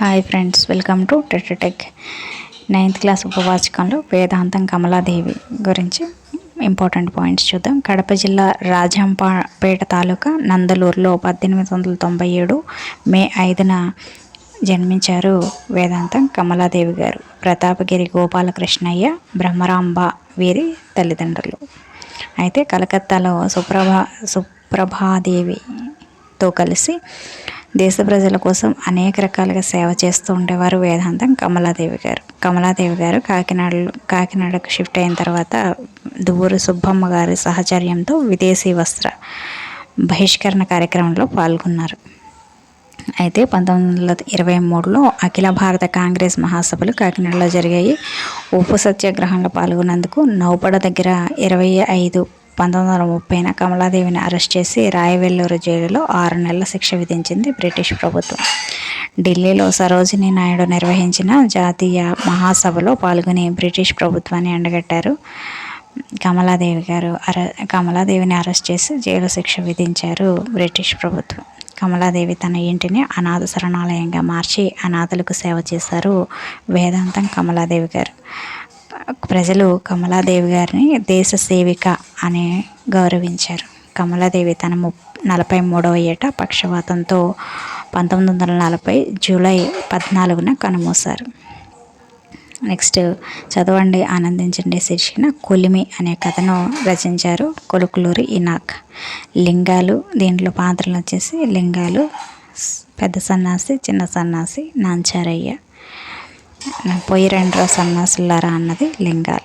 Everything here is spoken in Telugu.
హాయ్ ఫ్రెండ్స్ వెల్కమ్ టు టెటటెక్ నైన్త్ క్లాస్ ఉపవాచకంలో వేదాంతం కమలాదేవి గురించి ఇంపార్టెంట్ పాయింట్స్ చూద్దాం. కడప జిల్లా రాజంపేట తాలూకా నందలూరులో పద్దెనిమిది వందల తొంభై ఏడు మే ఐదున జన్మించారు వేదాంతం కమలాదేవి గారు. ప్రతాపగిరి గోపాలకృష్ణయ్య బ్రహ్మరాంబ వీరి తల్లిదండ్రులు. అయితే కలకత్తాలో సుప్రభా సుప్రభాదేవితో కలిసి దేశ ప్రజల కోసం అనేక రకాలుగా సేవ చేస్తూ ఉండేవారు వేదాంతం కమలాదేవి గారు. కమలాదేవి గారు కాకినాడలో కాకినాడకు షిఫ్ట్ అయిన తర్వాత దువ్వూరు సుబ్బమ్మ గారి సహచర్యంతో విదేశీ వస్త్ర బహిష్కరణ కార్యక్రమంలో పాల్గొన్నారు. అయితే పంతొమ్మిది వందల ఇరవై మూడులో అఖిల భారత కాంగ్రెస్ మహాసభలు కాకినాడలో జరిగాయి. ఉప్పు సత్యాగ్రహంలో పాల్గొన్నందుకు నౌపడ దగ్గర ఇరవై ఐదు పంతొమ్మిది వందల ముప్పైన కమలాదేవిని అరెస్ట్ చేసి రాయవెల్లూరు జైలులో ఆరు నెలల శిక్ష విధించింది బ్రిటిష్ ప్రభుత్వం. ఢిల్లీలో సరోజినీ నాయుడు నిర్వహించిన జాతీయ మహాసభలో పాల్గొని బ్రిటిష్ ప్రభుత్వాన్ని ఎండగట్టారు. కమలాదేవి గారు అర కమలాదేవిని అరెస్ట్ చేసి జైలు శిక్ష విధించారు బ్రిటిష్ ప్రభుత్వం. కమలాదేవి తన ఇంటిని అనాథ శరణాలయంగా మార్చి అనాథలకు సేవ చేశారు వేదాంతం కమలాదేవి గారు. ప్రజలు కమలాదేవి గారిని దేశ సేవిక అని గౌరవించారు. కమలాదేవి తన ము నలభై మూడవ ఏట పక్షవాతంతో పంతొమ్మిది వందల నలభై జూలై పద్నాలుగున కనుమూశారు. నెక్స్ట్ చదవండి ఆనందించండి శీర్షికన కొలిమి అనే కథను రచించారు కొలుకులూరి ఇనాక్. లింగాలు దీంట్లో పాత్రలు వచ్చేసి లింగాలు పెద్ద సన్నాసి చిన్న సన్నాసి నాంచారయ్య. పొయ్యి రెండు సన్నాసులారా అన్నది లింగాలు.